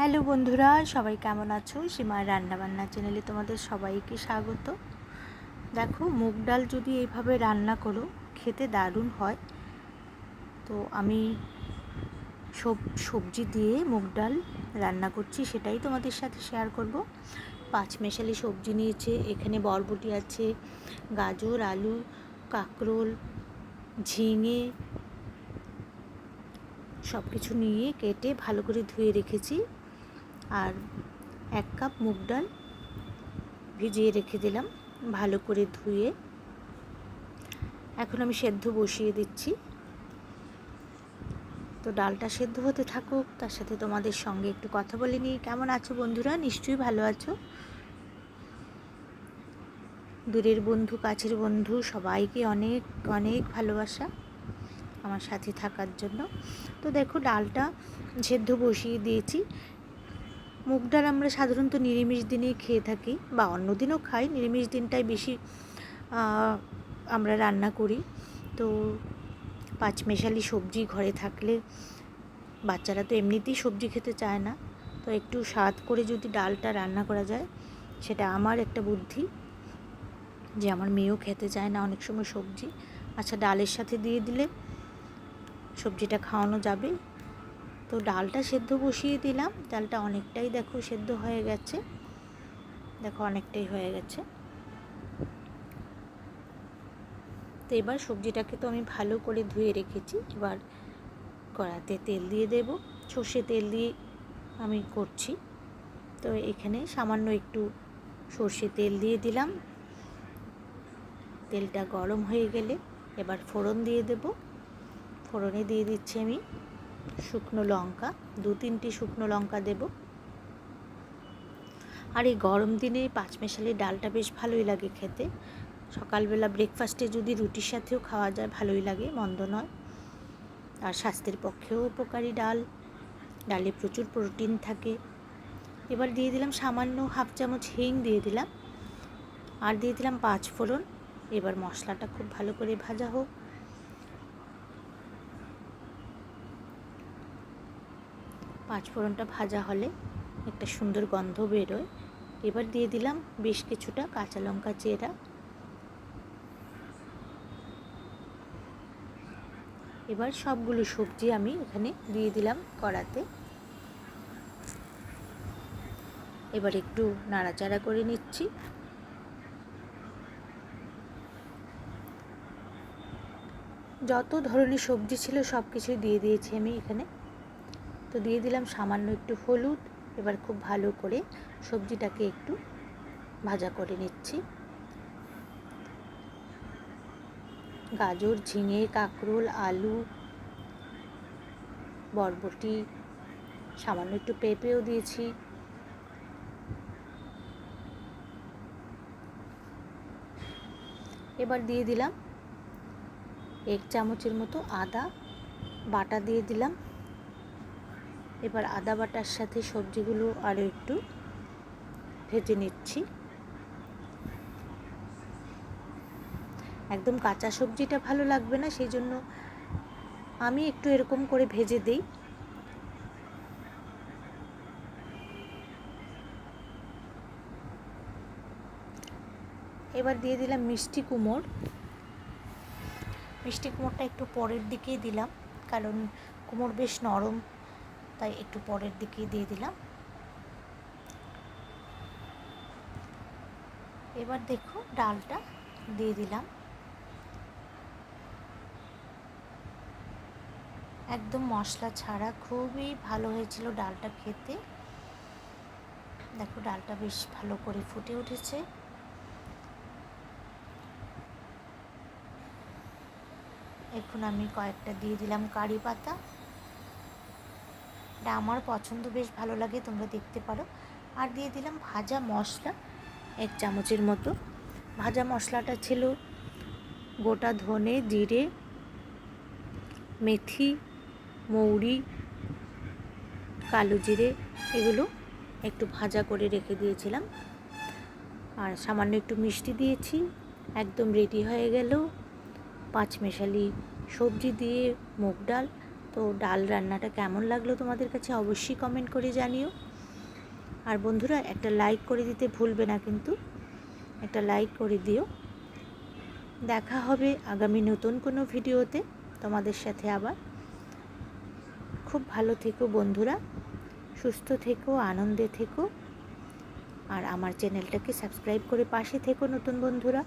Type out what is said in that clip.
Hello বন্ধুরা, সবাই কেমন আছো? সীমার রান্নাবান্না চ্যানেলে তোমাদের সবাইকে স্বাগত। দেখো, মুগ ডাল যদি এইভাবে রান্না করো, খেতে দারুণ হয়। তো আমি সব, সবজি দিয়ে মুগ ডাল রান্না করছি, সেটাই তোমাদের সাথে শেয়ার করব। পাঁচ মেশালি সবজি নিয়েছে, এখানে বরবটি আছে, গাজর, আলু, কাঁকরোল, ঝিঙে সব কিছু নিয়ে কেটে ভালো করে ধুয়ে রেখেছি। আর এক কাপ মুগ ডাল ভিজিয়ে রেখে দিলাম ভালো করে ধুয়ে। এখন আমি সেদ্ধ বসিয়ে দিচ্ছি। তো ডালটা সেদ্ধ হতে থাকুক, তার সাথে তোমাদের সঙ্গে একটু কথা বলে নিই। কেমন আছো বন্ধুরা? নিশ্চয়ই ভালো আছো। দূরের বন্ধু, কাছের বন্ধু, সবাইকে অনেক অনেক ভালোবাসা আমার সাথে থাকার জন্য। তো দেখো, ডালটা সেদ্ধ বসিয়ে দিয়েছি। মুগ ডাল আমরা সাধারণত নিরামিষ দিনে খেয়ে থাকি বা অন্য দিনও খাই। নিরামিষ দিনটাই বেশি আমরা রান্না করি। তো পাঁচমেশালি সবজি ঘরে থাকলে বাচ্চারা তো এমনিতেই সবজি খেতে চায় না। তো একটু স্বাদ করে যদি ডালটা রান্না করা যায়, সেটা আমার একটা বুদ্ধি যে আমার মেয়েও খেতে চায় না অনেক সময় সবজি। আচ্ছা ডালের সাথে দিয়ে দিলে সবজিটা খাওয়ানো যাবে তো ডালটা সেদ্ধ বসিয়ে দিলাম। ডালটা অনেকটাই দেখো সেদ্ধ হয়ে গেছে। দেখো অনেকটাই হয়ে গেছে। তো এবার সবজিটাকে তো আমি ভালো করে ধুয়ে রেখেছি। এবার কড়াতে তেল দিয়ে দেব। সর্ষে তেল দিয়ে আমি করছি। তো এখানে সামান্য একটু সর্ষে তেল দিয়ে দিলাম। তেলটা গরম হয়ে গেলে এবার ফোড়ন দিয়ে দেব। ফোড়নে দিয়ে দিচ্ছি আমি শুকনো লঙ্কা, দু তিনটি শুকনো লঙ্কা দেব। আর এই গরম দিনে পাঁচমেশালি ডালটা বেশ ভালোই লাগে খেতে। সকালবেলা ব্রেকফাস্টে যদি রুটির সাথেও খাওয়া যায়, ভালোই লাগে, মন্দ নয়। আর স্বাস্থ্যের পক্ষেও উপকারী ডাল। ডালে প্রচুর প্রোটিন থাকে। এবার দিয়ে দিলাম সামান্য হাফ চামচ হিং দিয়ে দিলাম। আর দিয়ে দিলাম পাঁচ ফোড়ন। এবার মশলাটা খুব ভালো করে ভাজা হোক। পাঁচ ফোড়নটা ভাজা হলে একটা সুন্দর গন্ধ বেরোয়। এবার দিয়ে দিলাম বেশ কিছুটা কাঁচা লঙ্কা চেরা। এবার সবগুলো সবজি আমি এখানে দিয়ে দিলাম কড়াতে। এবার একটু নাড়াচাড়া করে নিচ্ছি। যত ধরনের সবজি ছিল সব কিছুই দিয়ে দিয়েছি আমি এখানে। তো দিয়ে দিলাম সামান্য একটু হলুদ। এবার খুব ভালো করে সবজিটাকে একটু ভাজা করে নিচ্ছি। গাজর, ঝিঙে, কাঁকরোল, আলু, বরবটি, সামান্য একটু পেঁপেও দিয়েছি। এবার দিয়ে দিলাম এক চামচের মতো আদা বাটা দিয়ে দিলাম। এবার আদা বাটার সাথে সবজিগুলো আরও একটু ভেজে নিচ্ছি। একদম কাঁচা সবজিটা ভালো লাগবে না সেই জন্য আমি একটু এরকম করে ভেজে দিই। এবার দিয়ে দিলাম মিষ্টি কুমোর। মিষ্টি কুমোরটা একটু পরের দিকেই দিলাম, কারণ কুমোর বেশ নরম তাই একটু পরের দিকেই দিয়ে দিলাম। এবার দেখো ডালটা দিয়ে দিলাম। একদম মশলা ছাড়া খুবই ভালো হয়েছিল ডালটা খেতে। দেখো ডালটা বেশ ভালো করে ফুটে উঠেছে। এখন আমি কয়েকটা দিয়ে দিলাম কারি পাতা। এটা আমার পছন্দ, বেশ ভালো লাগে, তোমরা দেখতে পারো। আর দিয়ে দিলাম ভাজা মশলা, এক চামচের মতো। ভাজা মশলাটা ছিল গোটা ধনে, জিরে, মেথি, মৌরি, কালো জিরে, এগুলো একটু ভাজা করে রেখে দিয়েছিলাম। আর সামান্য একটু মিষ্টি দিয়েছি, একদম রেডি হয়ে গেল। পাঁচমেশালি সবজি দিয়ে, মুগ ডাল তো ডাল রান্নাটা কেমন লাগল তোমাদের কাছে অবশ্যই কমেন্ট করে জানিও। আর বন্ধুরা, একটা লাইক করে দিতে ভুলবে না কিন্তু। একটা লাইক করে দিও। দেখা হবে আগামী নতুন কোনো ভিডিওতে তোমাদের সাথে আবার। খুব ভালো থেকো বন্ধুরা, সুস্থ থেকো, আনন্দে থেকো। আর আমার চ্যানেলটাকে সাবস্ক্রাইব করে পাশে থেকো নতুন বন্ধুরা।